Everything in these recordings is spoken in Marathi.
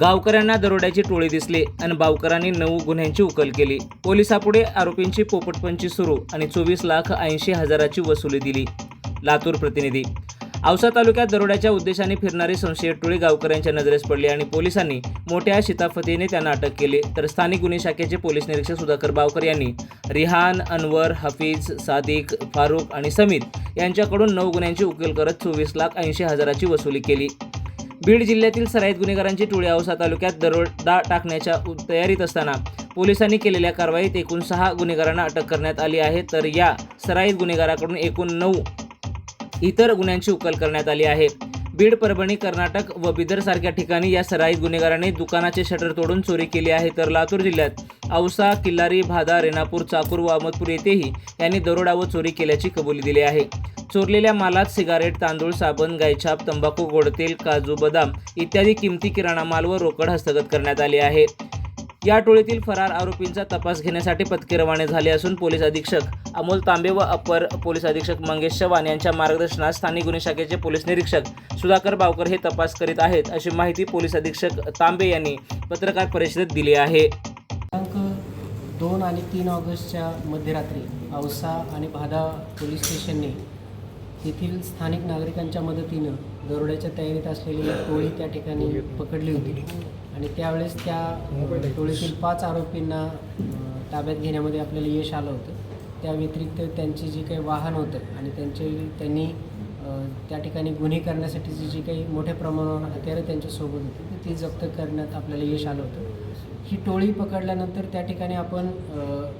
गावकऱ्यांना दरोड्याची टोळी दिसली आणि बावकरांनी नऊ गुन्ह्यांची उकल केली. पोलिसापुढे आरोपींची पोपटपंची सुरू आणि चोवीस लाख ऐंशी हजाराची वसुली दिली. लातूर प्रतिनिधी. औसा तालुक्यात दरोड्याच्या उद्देशाने फिरणारी संशयित टोळी गावकऱ्यांच्या नजरेस पडली आणि पोलिसांनी मोठ्या शिताफतीने त्यांना अटक केली. तर स्थानिक गुन्हे शाखेचे पोलीस निरीक्षक सुधाकर बावकर यांनी रिहान अनवर हफीज सादिक फारूक आणि समीत यांच्याकडून नऊ गुन्ह्यांची उकल करत चोवीस लाख ऐंशी हजाराची वसुली केली. बीड जिल्ह्यातील सराईत गुन्हेगारांची टोळी औसा तालुक्यात दरोडा टाकण्याच्या तयारीत असताना पोलिसांनी केलेल्या कारवाईत एकूण सहा गुन्हेगारांना अटक करण्यात आली आहे. तर या सराईत गुन्हेगाराकडून एकूण नऊ इतर गुन्ह्यांची उकल करण्यात आली आहे. बीड परभणी कर्नाटक व बिदर सारख्या ठिकाणी या सराईत गुन्हेगारांनी दुकानाचे शटर तोडून चोरी केली आहे. तर लातूर जिल्ह्यात औसा किल्लारी भादा रेणापूर चाकूर व अहमदपूर येथेही यांनी दरोडा व चोरी केल्याची कबुली दिली आहे. चोरलेल्या मालात सिगारेट तांदूळ साबण गायछाप तंबाखू गोडतेल काजू बदाम इत्यादी किमती किराणा माल व रोकड हस्तगत करण्यात आली आहे. या टोळीतील फरार आरोपींचा तपास घेण्यासाठी पथके रवाने झाले असून पोलीस अधीक्षक अमोल तांबे व अपर पोलीस अधीक्षक मंगेश चव्हाण यांच्या मार्गदर्शनात स्थानिक गुन्हे शाखेचे पोलीस निरीक्षक सुधाकर बावकर हे तपास करीत आहेत अशी माहिती पोलीस अधीक्षक तांबे यांनी पत्रकार परिषदेत दिली आहे. दिनांक दोन आणि तीन ऑगस्टच्या मध्यरात्री औसा आणि भादा पोलीस स्टेशनने तेथील स्थानिक नागरिकांच्या मदतीनं दरोड्याच्या तयारीत असलेली एक टोळी त्या ठिकाणी पकडली होती. आणि त्यावेळेस त्या टोळीतील पाच आरोपींना ताब्यात घेण्यामध्ये आपल्याला यश आलं होतं. त्या व्यतिरिक्त त्यांचे जे काही वाहन होतं आणि त्यांचे त्यांनी त्या ठिकाणी गुन्हे करण्यासाठीची जी काही मोठ्या प्रमाणावर हत्यारं त्यांच्यासोबत होती ती जप्त करण्यात आपल्याला यश आलं होतं. ही टोळी पकडल्यानंतर त्या ठिकाणी आपण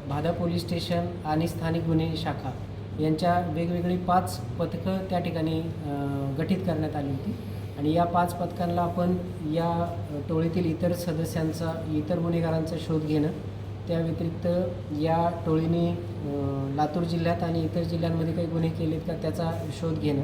भादा पोलीस स्टेशन आणि स्थानिक गुन्हे शाखा यांच्या वेगवेगळी पाच पथकं त्या ठिकाणी गठीत करण्यात आली होती. आणि या पाच पथकांना आपण या टोळीतील इतर सदस्यांचा इतर गुन्हेगारांचा शोध घेणं त्या व्यतिरिक्त या टोळीने लातूर जिल्ह्यात आणि इतर जिल्ह्यांमध्ये काही गुन्हे केलेत का त्याचा शोध घेणं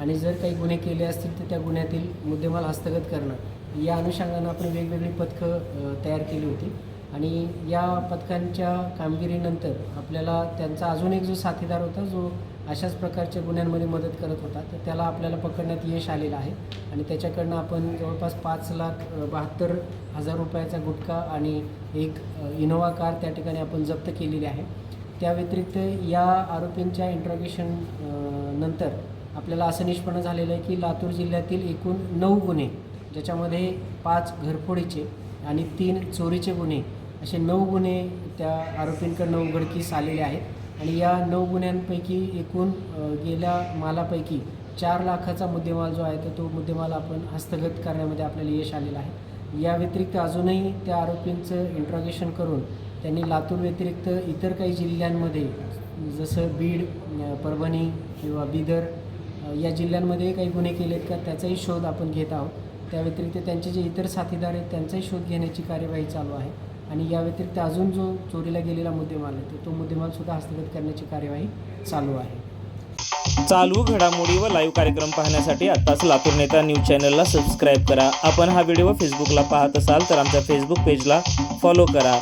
आणि जर काही गुन्हे केले असतील तर त्या गुन्ह्यातील मुद्देमाल हस्तगत करणं या अनुषंगानं आपण वेगवेगळी पथकं तयार केली होती. आणि या पथकांच्या कामगिरीनंतर आपल्याला त्यांचा अजून एक जो साथीदार होता जो अशाच प्रकारच्या गुन्ह्यांमध्ये मदत करत होता तर त्याला आपल्याला पकडण्यात यश आलेलं आहे. आणि त्याच्याकडनं आपण जवळपास पाच लाख बहात्तर हजार रुपयाचा गुटखा आणि एक इनोवा कार त्या ठिकाणी आपण जप्त केलेली आहे. त्या व्यतिरिक्त या आरोपींच्या इंट्रॉगेशन नंतर आपल्याला असं निष्पन्न झालेलं आहे की लातूर जिल्ह्यातील एकूण नऊ गुन्हे ज्याच्यामध्ये पाच घरफोडीचे आणि तीन चोरीचे गुन्हे असे नऊ गुन्हे त्या आरोपींकडनं उघडकीस आलेले आहेत. आणि या नऊ गुन्ह्यांपैकी एकूण गेल्या मालापैकी चार लाखाचा मुद्देमाल जो आहे तर तो मुद्देमाल आपण हस्तगत करण्यामध्ये आपल्याला यश आलेलं आहे. या व्यतिरिक्त अजूनही त्या आरोपींचं इंट्रॉगेशन करून त्यांनी लातूर व्यतिरिक्त इतर काही जिल्ह्यांमध्ये जसं बीड परभणी किंवा बिदर या जिल्ह्यांमध्ये काही गुन्हे केलेत का त्याचाही शोध आपण घेत आहोत. त्या व्यतिरिक्त त्यांचे जे इतर साथीदार आहेत त्यांचाही शोध घेण्याची कार्यवाही चालू आहे. आणि या व्यतिरिक्त अजून जो चोरीला गेलेला मुद्देमाल आहे तो तो मुद्देमालसुद्धा हस्तगत करण्याची कार्यवाही चालू आहे. चालू घडामोडी व लाईव्ह कार्यक्रम पाहण्यासाठी आत्ताच लातूर नेता न्यूज चॅनलला सबस्क्राईब करा. आपण हा व्हिडिओ फेसबुकला पाहत असाल तर आमच्या फेसबुक पेजला फॉलो करा.